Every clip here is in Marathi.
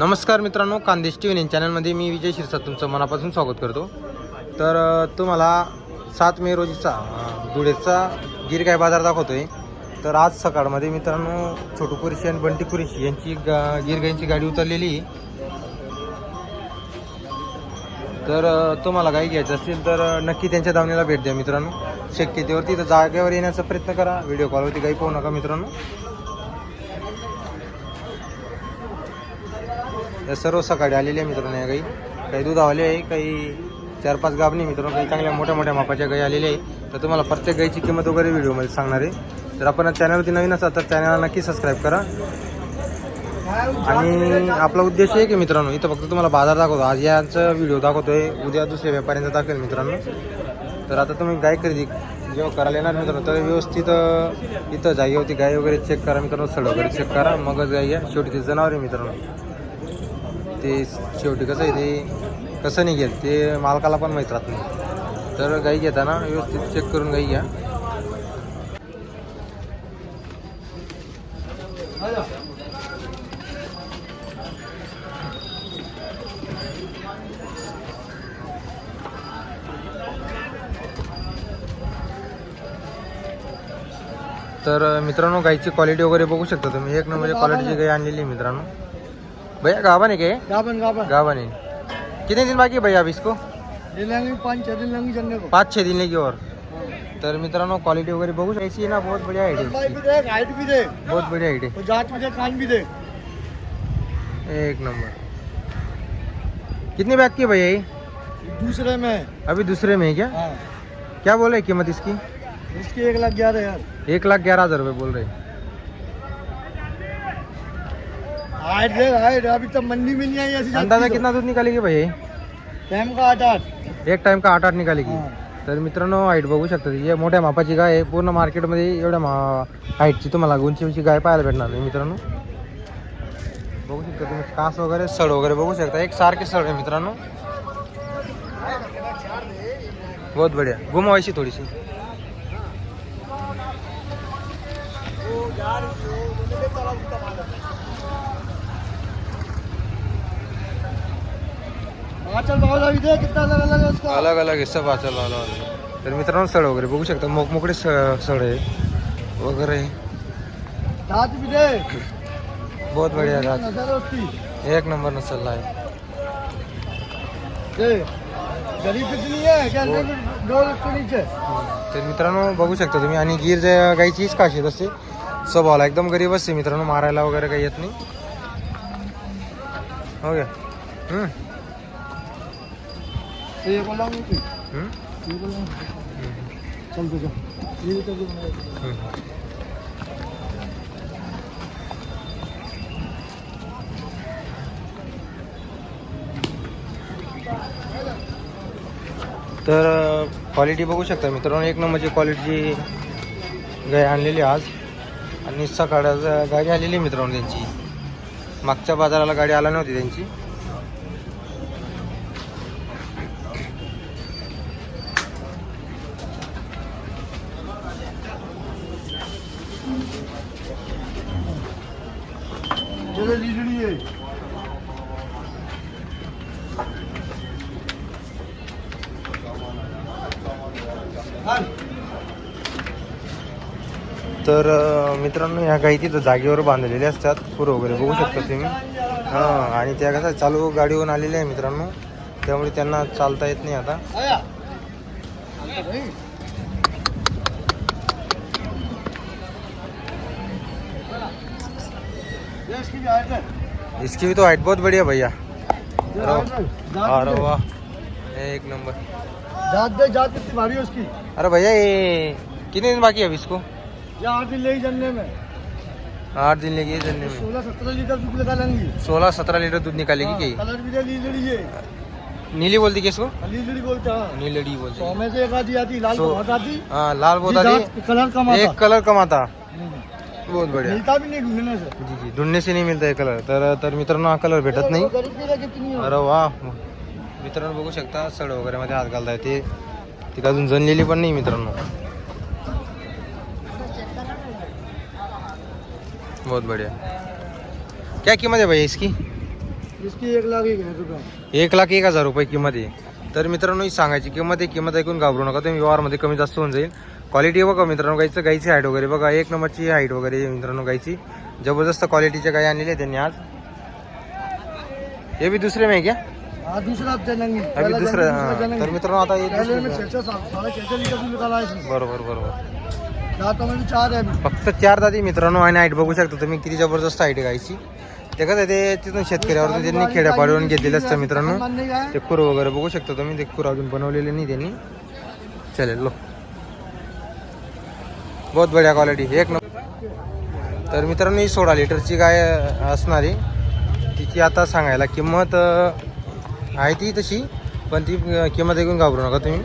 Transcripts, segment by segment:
नमस्कार मित्रांनो कांदेश टी व्ही चॅनलमध्ये मी विजय शिरसाट तुमचं मनापासून स्वागत करतो. तर तुम्हाला सात मे रोजीचा धुळेचा गिर गाय बाजार आहे तर आज सकाळमध्ये मित्रांनो छोटू कुरेशी आणि बंटी कुरेशी यांची गा गिर गाडी उतरलेली आहे. तर तुम्हाला गाई घ्यायचं असेल तर नक्की त्यांच्या दावणीला भेट द्या मित्रांनो. शक्यतेवरती तर जागेवर येण्याचा प्रयत्न करा. व्हिडिओ कॉलवरती गाई पाहू नका मित्रांनो. या सर्व सकाळी आलेल्या मित्रांनो या गाई. काही दुधावाले आहे काही चार पाच गाभणी मित्रांनो काही चांगल्या मोठ्या मोठ्या मापाच्या गाई आलेल्या आहे. तर तुम्हाला प्रत्येक गाईची किंमत वगैरे व्हिडिओमध्ये सांगणार आहे. तर आपण चॅनलवरती नवीन असाल तर चॅनलला नक्की सबस्क्राईब करा. आणि आपला उद्देश आहे की मित्रांनो इथं फक्त तुम्हाला बाजार दाखवतो. आज याचा व्हिडिओ दाखवतोय. उद्या दुसऱ्या व्यापाऱ्यांचा दाखवेल मित्रांनो. तर आता तुम्ही गाय खरेदी जेव्हा करायला येणार मित्रांनो तर व्यवस्थित इथं जागेवरती गाय वगैरे चेक करा मित्रांनो सड वगैरे चेक करा. मगच गाय या. शेवटी ते जनावर आहे मित्रांनो. ते शेवटी कसं आहे ते कसं निघेल ते मालकाला पण माहीत राहत नाही. तर गाई घेताना व्यवस्थित चेक करून गाई घ्या. तर मित्रांनो गाईची क्वालिटी वगैरे बघू शकता तुम्ही. एक नंबरची क्वालिटीची गाई आणलेली आहे मित्रांनो. भैया गाभा है क्या गाबन गाभा नहीं कितने दिन बाकी है भैया अब इसको? पाँच छः दिन लेंगे चलने को। पाच छः दिन लेगी और? तर मित्रांनो क्वालिटी वगैरे बघू ऐसी है ना बहुत बढ़िया हाइट है भी दे हाइट भी दे। बहुत बढ़िया हाइट और जात भी कान भी दे। एक नंबर. कितने बैग की है भैया ये? दूसरे में। अभी दूसरे में है क्या? हाँ। क्या बोल रहे कीमत इसकी? इसकी एक लाख ग्यारह यार एक लाख ग्यारह हज़ार रुपये बोल रहे हैं। अभी तक मंडी में नहीं आई ऐसी अंदाज़ा तो। कितना दूध निकालेगी ये? टाइम का आठ आठ। एक टाइम का आठ आठ निकालेगी। हाँ। तर मित्रांनो हाईट बघू शकता मोठ्या मापाची गाय आहे. पूर्ण मार्केटमध्ये एवढ्या मा हाईटची तुम्हाला उंची उंची गाय पाहायला भेटणार नाही मित्रांनो. बघू शकता तुम्ही. कास वगैरे सड वगैरे बघू शकता. एक सारखे सड आहे मित्रांनो. बहुत बढिया. घुमवायची थोडीशी. अलग अलग आहे सब चल तर मित्रांनो सड वगैरे बघू शकता मोकमोकळे स- सड आहे वगैरे बहुत बढ़िया उसकी। एक नंबर नसल आहे तर मित्रांनो बघू शकता तुम्ही आणि गिर जे- गाईची हीच खासियत असते. स्वभावाला एकदम गरीब असते मित्रांनो मारायला वगैरे काही येत नाही. हो गया. हम्म, तो ये बोला हूँ कि- हम्म, ये बोला हूँ। हम्म, चल तो तर क्वालिटी बघू शकता मित्रांनो. एक नंबरची क्वालिटीची गाय आणलेली आज. आणि सकाळ गाडी आलेली आहे मित्रांनो त्यांची. मागच्या बाजाराला गाडी आला नव्हती त्यांची चलो लीडड़ी है तर मित्रांनो ह्या गाई तिथं जागेवर बांधलेल्या असतात. पुरं वगैरे बघू शकता तुम्ही. हां आणि त्या कसं चालू गाडीवरून आलेल्या आहे मित्रांनो. त्यामुळे त्यांना चालता येत नाही आता. इसकी भी हाइट है। इसकी भी तो हाइट बहुत बढ़िया भैया। अरे है। वाह एक नंबर। जात दे जात कितनी भारी है उसकी। अरे भैया ये कितने दिन बाकी है अभी इसको? आठ दिन ले ही जलने में। आठ दिन लगे जलने में। सोलह सत्रह लीटर दूध लगा लेंगी सोलह सत्रह लीटर दूध निकालेगी हाँ, क्या कलर भी लीलड़ी है नीली बोलती क्या इसको? लीलड़ी बोलते हैं। नीलड़ी बोलती सौ में से एक आधी आती लाल सौ- बहुत आती। हाँ लाल बहुत आती। कलर कम है। एक कलर कमाता। बहुत बढ़िया। मिलता भी नहीं ढूंढने से। जी जी ढूंढने से नहीं मिलता है कलर तर तर मित्रांनो हा कलर भेटत नाही। है? अरे वा मित्रांनो बघू शकता सड वगैरे मध्ये हात घालताय ते. ती अजून जनलेली पण नाही मित्रांनो. बहुत बढ़िया। क्या कीमत है भैया इसकी? इसकी एक लाख एक है रुपये एक लाख एक हजार रुपये किंमत आहे. तर मित्रांनो ही सांगायची किंमत आहे किंमत ऐकून घाबरू नका. तुम्ही व्यवहारमध्ये कमी जास्त होऊन जाईल. क्वालिटी बघा मित्रांनो गाईचं गाईची हाईट वगैरे बघा एक नंबरची हाईट वगैरे मित्रांनो गाईची. जबरदस्त क्वालिटीच्या गाई आणलेली आहे त्यांनी आज. हे बी दुसरे में हाँ दूसरा दुसरं. तर मित्रांनो आता बरोबर बरोबर. दांतों में भी चार अभी फक्त चार दाती मित्रांनो आणि हाईट बघू शकता तुम्ही किती जबरदस्त हाईट गाईची. ते कसं ते तिथून शेतकऱ्यावरून त्यांनी खेड्यापाड्यावरून घेतलेलं असतं मित्रांनो. ते खुर वगैरे बघू शकता तुम्ही ते खुर अजून बनवलेले नाही त्यांनी. चालेल लो. बहुत बढिया क्वालिटी एक नंबर तर मित्रांनो ही सोळा लिटरची गाय असणारी तिची आता सांगायला किंमत आहे ती तशी पण ती किंमत ऐकून घाबरू नका तुम्ही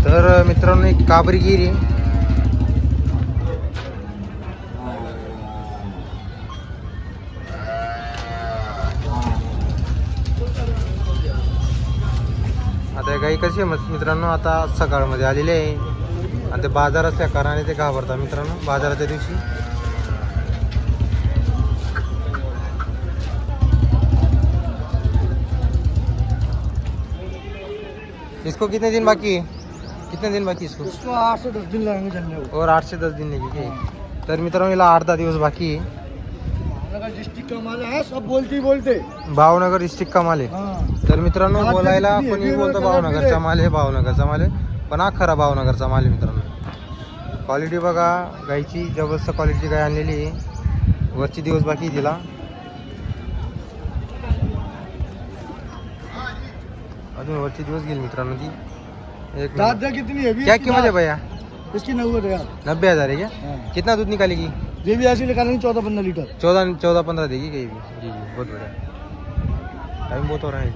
तर मित्रों एक काबरीगिरी आता गाई कशी मित्रों आता सका आलेली आणि ते बाजार असल्या कारणाने ते घाबरतात मित्रांनो बाजाराच्या दिवशी. इसको कितने दिन बाकी? है कितने दिन बाकी है इसको उसको आठ से दस दिन लगेंगे को और आठ से दस दिन लगेगी तर मित्रांनो हिला आठ दहा दिवस बाकी आहे. डिस्ट्रिक्ट का माल है सब बोलते ही बोलते. भावनगर डिस्ट्रिक्ट का माल आहे. हाँ। तर मित्रांनो बोलायला कोणी आहे? बोलतो भावनगरचा माल आहे भावनगरचा माल आहे. पण हा खरा भावनगरचा माल आहे मित्रांनो. क्वालिटी बघा गाईची ज़बरदस्त क्वालिटीची गाय आणलेली आहे. वरची दिवस बाकी तिला. अजून वरची दिवस गेली मित्रांनो ती. एक कितनी है क्या कीमत है भैया? इसकी नब्बे हज़ार नब्बे हज़ार है क्या। कितना दूध निकालेगी ये भी ऐसी निकालेंगे चौदह पंद्रह लीटर. चौदह चौदह पंद्रह देगी कहीं भी. जी जी बहुत बढ़िया. टाइम बहुत हो रहा है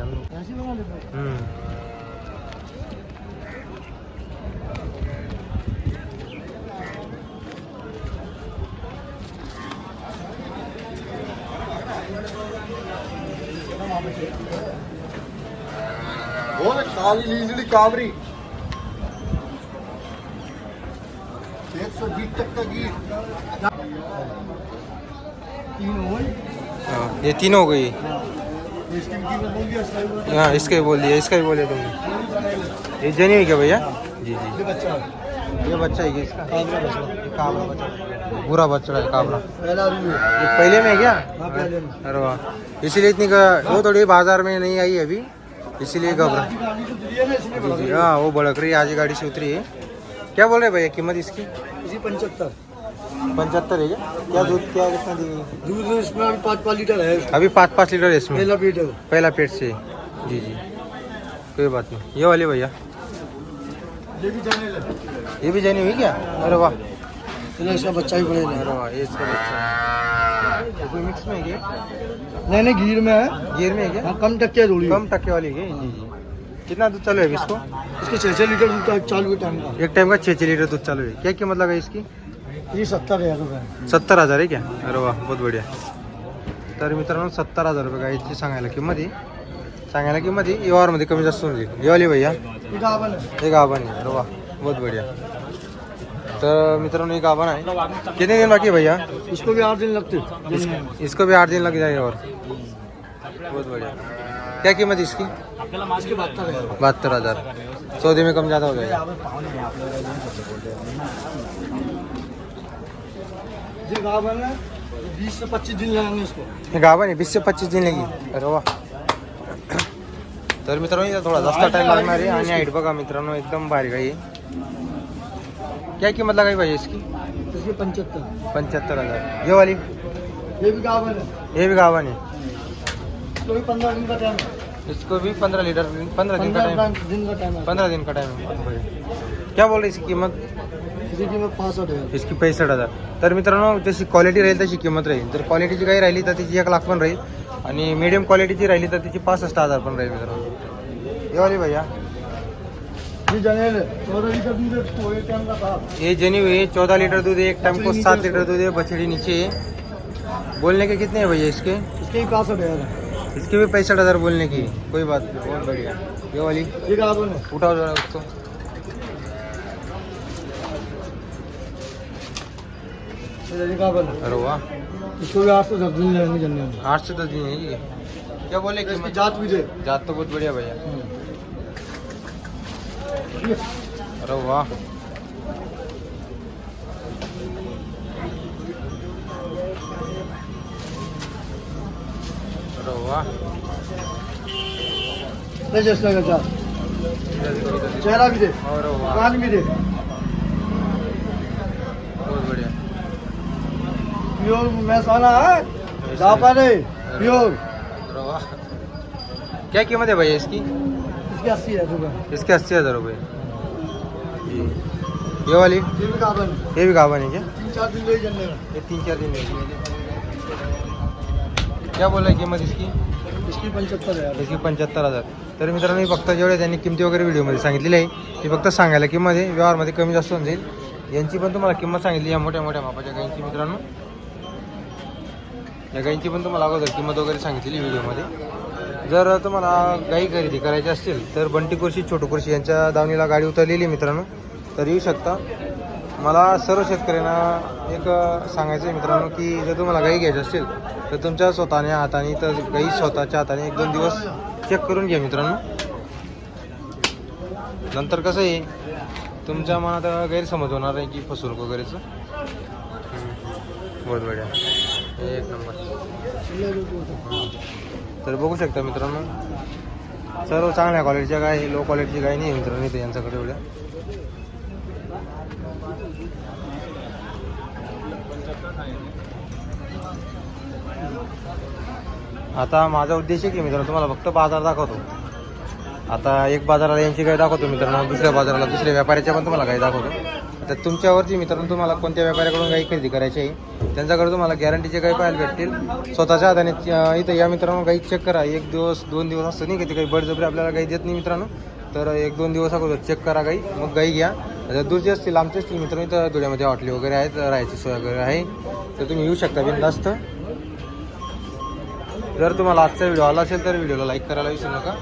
काली लीजड़ी एक सौ बीस तक का गीत। हाँ, ये तीन हो गई। हाँ इसका भी बोल दिया हाँ, इसका ही बोलिए तुमने। ये जनी है क्या भैया? हाँ। जी जी। ये बच्चा है इसका। काबरा बच्चा। ये बच्चा। है काबरा ये। पहले में है क्या? हाँ। अरे वाह। इसीलिए इतनी वो थोड़ी बाज़ार में नहीं आई अभी। इसीलिए घबरा। तो बढ़ा जी, हाँ वो भड़क रही है आज गाड़ी से उतरी है। क्या बोल रहे भैया कीमत इसकी? इसी पंचहत्तर। पंचहत्तर है क्या? दूध क्या कितना दूध? इसमें अभी पाँच पाँच लीटर है। अभी पाँच पाँच लीटर है इसमें। पहला पेट पहला पेट से। जी जी। कोई बात नहीं। ये वाले भैया। ये भी जाने हुई क्या? अरे वाह। चलो इसका बच्चा भी पड़ेगा अरे वाह ये इसका बच्चा है। कोई मिक्स में है नहीं नहीं गिर में है। गियर में है क्या? हाँ कम टक्के थोड़ी कम टक्के वाली है जी जी कितना दूध चालू है इसको? इसके छः छः लीटर दूध चालू के टाइम का। एक टाइम का छः छः लीटर दूध चालू है। क्या कीमत लगा इसकी? ये सत्तर हज़ार रुपये सत्तर हज़ार आहे क्या? अरे वा बहुत बढिया। तर मित्रांनो सत्तर हज़ार रुपये गाईची सांगायला किंमत आहे सांगायला किंमत आहे व्यवहारमध्ये कमी जास्त होऊन जाईल. येवाली भैया. ये है हे गाभण आहे. अरे वा बहुत बढिया. तर मित्रांनो हे गाभण आहे. कितने दिन बाकी है भैया? इसको भी आठ दिन लगते. हैं। इसको भी आठ दिन लग जाएगा और बहुत बढ़िया. क्या कीमत है इसकी? बहत्तर हज़ार. सौदे में कम ज़्यादा हो जाएगा. ये गावन है बीस से पच्चीस दिन लगेंगे इसको. हे गाभण आहे वीस ते पच्चीस दिन लगी अरे वा तर मित्रांनो इथं थोडा जास्त टाइम लागणार आहे. आणि हाईट बघा मित्रांनो एकदम भारी गाई आहे क्या कीमत लगाई भाई इसकी? इसके पंचहत्तर पंचहत्तर हज़ार. ये वाली? ये भी गावन है ये भी गावन है इसको भी पंद्रह दिन का टाइम है इसको भी पंद्रह लीटर पंद्रह दिन का टाइम पंद्रह दिन का टाइम है क्या बोल रहे इसकी कीमत? इसकी कीमत पासष्ट हज़ार इसकी पैंसठ हज़ार. तर मित्रांनो जशी क्वालिटी राहील तशी किंमत राहील. जर क्वालिटीची काही राहिली तर तिची एक लाख पण राहील. आणि मीडियम क्वालिटीची राहिली तर तिची पासष्ट हज़ार पण राहील मित्रांनो. ये वाली भैया. ये जनेल चौदह लीटर दूध है, एक टाइम का था ये जनी हुई चौदह लीटर दूध है एक टाइम को सात लीटर दूध है बछड़ी नीचे है बोलने के कितने हैं भैया इसके? इसके भी पासठ हज़ार है इसके भी पैंसठ हज़ार बोलने की. कोई बात नहीं बहुत बढ़िया ये वाली. उठाओ जरा उसको ये का बोले अरे वाह। इसको भी आठ सौ सब दिन लेंगे जन्ने में आठ से दस दिन है ये। क्या बोले कीमत जात भी दे। जात तो बहुत बढ़िया भैया। अरे वाह। अरे वाह। का चेहरा भी दे। कान भी दे बहुत बढ़िया प्योर मैसाना है? जापा रे प्योर। क्या कीमत है भैया इसकी? इसके अस्सी हज़ार रुपये इसके अस्सी हज़ार रुपये ये वाली? ये भी का बोले ये भी गावन है क्या? तीन चार दिन ले जन्ने में ये तीन चार दिन में क्या बोला है किंमत इसकी? इसकी पंचहत्तर हज़ार। इसकी पंच्याहत्तर हज़ार। तर मित्रांनो मी फक्त जेवढे त्यांनी किमती वगैरे व्हिडिओमध्ये सांगितलेली आहे ती फक्त सांगायला किंमत आहे. व्यवहारमध्ये कमी जास्त होऊन जाईल. यांची पण तुम्हाला किंमत सांगितली या मोठ्या मोठ्या मापाच्या गाईंची मित्रांनो. या गाईंची पण तुम्हाला अगोदर किंमत वगैरे सांगितलेली व्हिडिओमध्ये. जर तुम्हाला गाई खरेदी करायची असतील तर बंटी कुर्शी छोटू कुर्शी यांच्या दावणीला गाडी उतरलेली मित्रांनो. तर येऊ शकता. मला सर्व शेतकऱ्यांना एक सांगायचं आहे मित्रांनो की जर तुम्हाला गाई घ्यायची असतील तर तुमच्या स्वतःने हाताने तर गाई स्वतःच्या हाताने एक दोन दिवस चेक करून घ्या मित्रांनो. नंतर कसं आहे तुमच्या मनात गैरसमज होणार आहे की फसवणूक वगैरेचं? बहुत बढिया एक नंबर. तर बघू शकता मित्रांनो सर्व चांगल्या क्वालिटीच्या गाय लो क्वालिटीची गाय नाही आहे मित्रांनो इथे यांच्याकडे एवढ्या. आता माझा उद्देश आहे की मित्रांनो तुम्हाला फक्त बाजार दाखवतो. आता एक बाजाराला यांची गाय दाखवतो मित्रांनो दुसऱ्या बाजाराला दुसऱ्या व्यापाऱ्याच्या पण तुम्हाला गाय दाखवतो. तर तुमच्यावरती मित्रांनो तुम्हाला कोणत्या व्यापाऱ्याकडून गाई खरेदी करायची आहे त्यांच्याकडे तुम्हाला गॅरंटीचे गाई पाहायला भेटतील. स्वतःच्या हाताने इथं या मित्रांनो गाई चेक करा. एक दिवस दोन दिवस असतं नाही कधी काही बळजबरी आपल्याला गाई देत नाही मित्रांनो. तर एक दोन दिवस अगोदर चेक करा गाई मग गाई घ्या. जर दूरचे असतील आमचे असतील मित्रांनो इथं धुळ्यामध्ये हॉटेल वगैरे आहेत राहायची सोय वगैरे आहे. तर तुम्ही येऊ शकता बिंदास्त जर तुम्हाला आजचा व्हिडिओ आला असेल तर व्हिडिओला लाईक करायला विसरू नका.